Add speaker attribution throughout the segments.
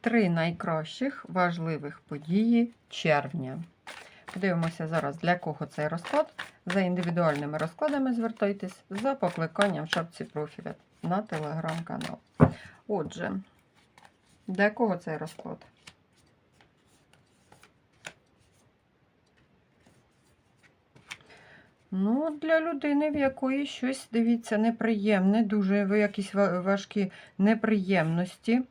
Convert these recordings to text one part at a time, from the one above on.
Speaker 1: три найкращих важливих події червня. Подивимося зараз, для кого цей розклад. За індивідуальними розкладами звертайтесь за покликанням в шапці профіля на телеграм-канал. Отже, для кого цей розклад? Ну, для людини, в якої щось, дивіться, неприємне, дуже якісь важкі неприємності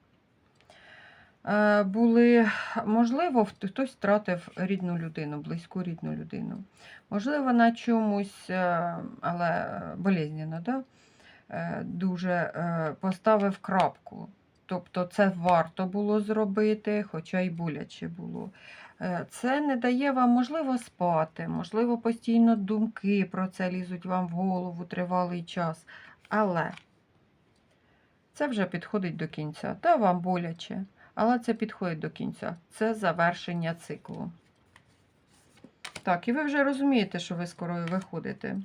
Speaker 1: були. Можливо, хтось втратив рідну людину, близьку рідну людину. Можливо, на чомусь, е, але болезненно, да? е, дуже е, поставив крапку. Тобто це варто було зробити, хоча й боляче було. Е, Це не дає вам можливо спати, можливо, постійно думки про це лізуть вам в голову тривалий час. Але це вже підходить до кінця. Та вам боляче, але це підходить до кінця. Це завершення циклу. Так, і ви вже розумієте, що ви скоро виходите.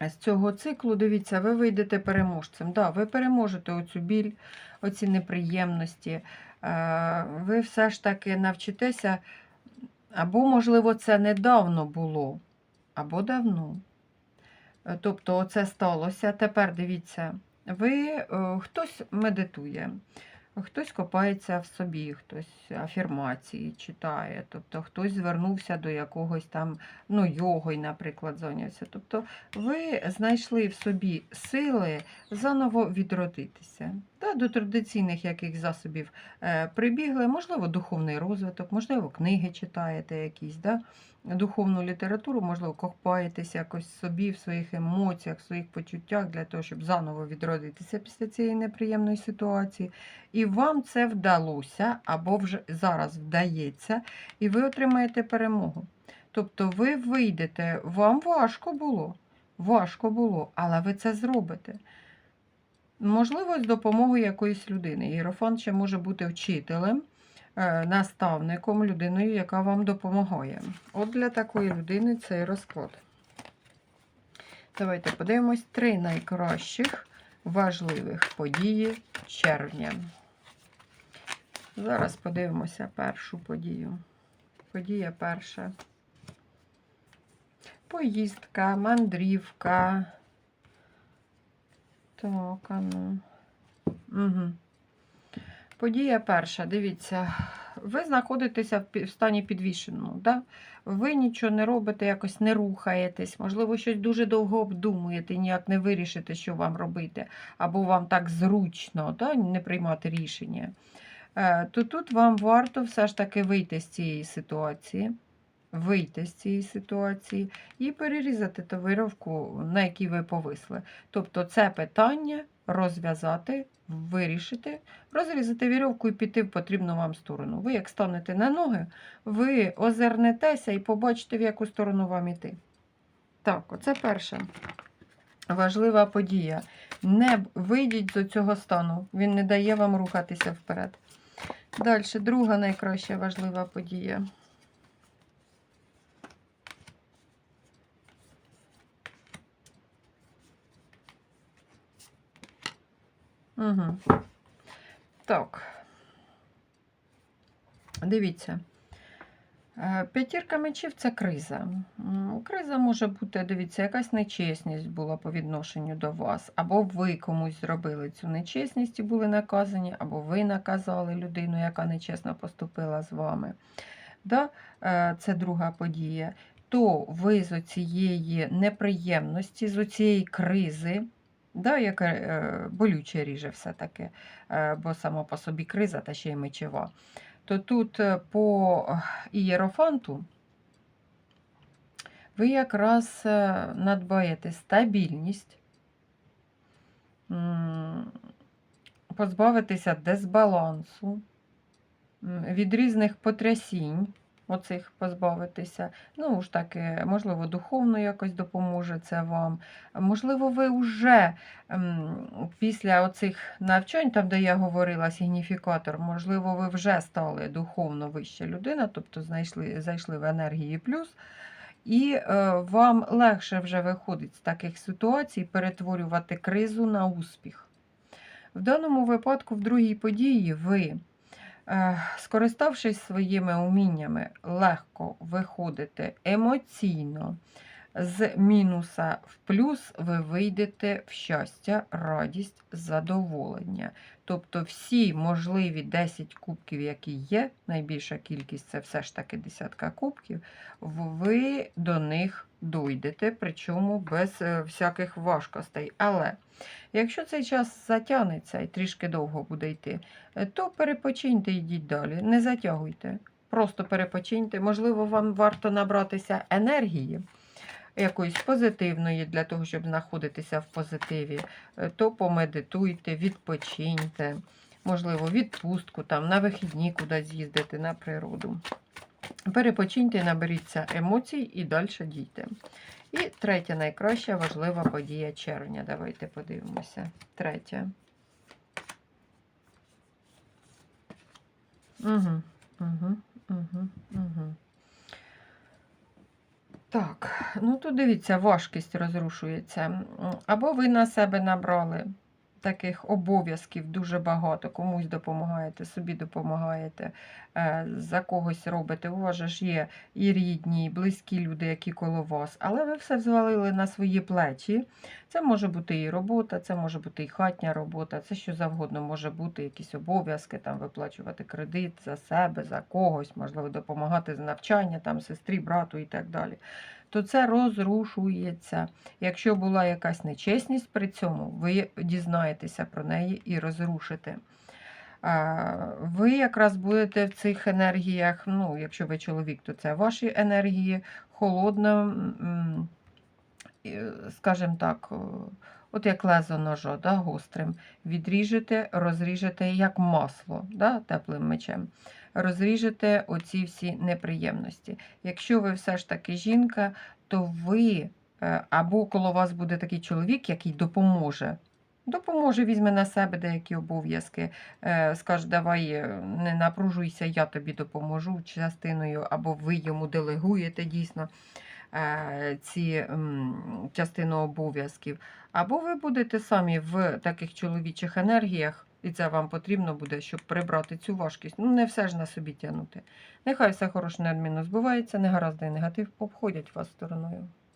Speaker 1: З цього циклу, дивіться, ви вийдете переможцем. Да, ви переможете оцю біль, оці неприємності. Е, Ви все ж таки навчитеся, або, можливо, це недавно було, або давно. Е, Тобто, це сталося. Тепер дивіться, ви е, хтось медитує, хтось копається в собі, хтось афірмації читає, тобто хтось звернувся до якогось там, ну, йогой, наприклад, зайнявся. Тобто ви знайшли в собі сили заново відродитися. Та, до традиційних яких засобів е, прибігли, можливо, духовний розвиток, можливо, книги читаєте якісь, да? духовну літературу, можливо, копаєтесь якось собі, в своїх емоціях, в своїх почуттях для того, щоб заново відродитися після цієї неприємної ситуації. І вам це вдалося, або вже зараз вдається, і ви отримаєте перемогу. Тобто ви вийдете, вам важко було, важко було, але ви це зробите. Можливо, з допомогою якоїсь людини. Єрофант ще може бути вчителем, е, наставником, людиною, яка вам допомагає. От для такої людини цей розклад. Давайте подивимось три найкращих важливих події червня. Зараз подивимося першу подію. Подія перша. Поїздка, мандрівка. Так, а ну. Угу. Подія перша. Дивіться, ви знаходитеся в стані підвішеного. Да? Ви нічого не робите, якось не рухаєтесь, можливо, щось дуже довго обдумуєте, ніяк не вирішите, що вам робити, або вам так зручно да? не приймати рішення. Е, То тут вам варто все ж таки вийти з цієї ситуації. Вийти з цієї ситуації і перерізати ту вировку, на якій ви повисли. Тобто це питання розв'язати, вирішити, розрізати вірьовку і піти в потрібну вам сторону. Ви, як станете на ноги, ви озирнетеся і побачите, в яку сторону вам іти. Так, оце перша важлива подія. Не вийдіть з цього стану, він не дає вам рухатися вперед. Далі, друга найкраща важлива подія. Угу. Так. Дивіться. Е, П'ятірка мечів це криза. Криза може бути, дивіться, якась нечесність була по відношенню до вас, або ви комусь зробили цю нечесність і були наказані, або ви наказали людину, яка нечесно поступила з вами. Да? Е, Це друга подія. То ви з цієї неприємності, з цієї кризи, да, яка е, болюче ріже все-таки, е, бо сама по собі криза та ще й мечева то тут е, по ієрофанту ви якраз надбаєте стабільність, м, позбавитеся дисбалансу, від різних потрясінь, оцих позбавитися. Ну ж таки, можливо, духовно якось допоможе це вам. Можливо, ви вже ем, після оцих навчань, там, де я говорила, сигніфікатор, можливо, ви вже стали духовно вища людина, тобто знайшли, зайшли в енергії плюс. І е, вам легше вже виходить з таких ситуацій перетворювати кризу на успіх. В даному випадку, в другій події, ви Скориставшись своїми уміннями, легко виходити емоційно з мінуса в плюс, ви вийдете в щастя, радість, задоволення. Тобто всі можливі 10 кубків, які є, найбільша кількість це все ж таки десятка кубків, ви до них дойдете, причому без е, всяких важкостей. Але якщо цей час затягнеться і трішки довго буде йти, е, то перепочиньте і йдіть далі. Не затягуйте. Просто перепочиньте. Можливо, вам варто набратися енергії якоїсь позитивної для того, щоб знаходитися в позитиві, Е, то помедитуйте, відпочиньте, можливо, відпустку там, на вихідні кудись з'їздити на природу. Перепочиньте, наберіться емоцій і далі дійте. І третя найкраща важлива подія червня. Давайте подивимося. Третя. Угу, угу, угу, угу. Так, ну тут дивіться, важкість розрушується. Або ви на себе набрали таких обов'язків дуже багато, комусь допомагаєте, собі допомагаєте, е, за когось робите. У вас ж є і рідні, і близькі люди, які коло вас, але ви все взвалили на свої плечі. Це може бути і робота, це може бути і хатня робота, це що завгодно може бути, якісь обов'язки, там виплачувати кредит за себе, за когось, можливо, допомагати з навчання, там, сестрі, брату і так далі. То це розрушується. Якщо була якась нечесність при цьому, ви дізнаєтеся про неї і розрушите. Ви якраз будете в цих енергіях, ну, якщо ви чоловік, то це ваші енергії, холодно, скажімо так, от як лезо ножа, да, гострим, відріжете, розріжете як масло да, теплим мечем. Розріжете оці всі неприємності. Якщо ви все ж таки жінка, то ви е, або коло вас буде такий чоловік, який допоможе. Допоможе, візьме на себе деякі обов'язки, е, скаже, давай е, не напружуйся, я тобі допоможу частиною, або ви йому делегуєте дійсно ці частину обов'язків. Або ви будете самі в таких чоловічих енергіях, і це вам потрібно буде, щоб прибрати цю важкість. Ну, не все ж на собі тягнути. Нехай все хороше неодмінно збувається, негаразди і негатив обходять вас стороною.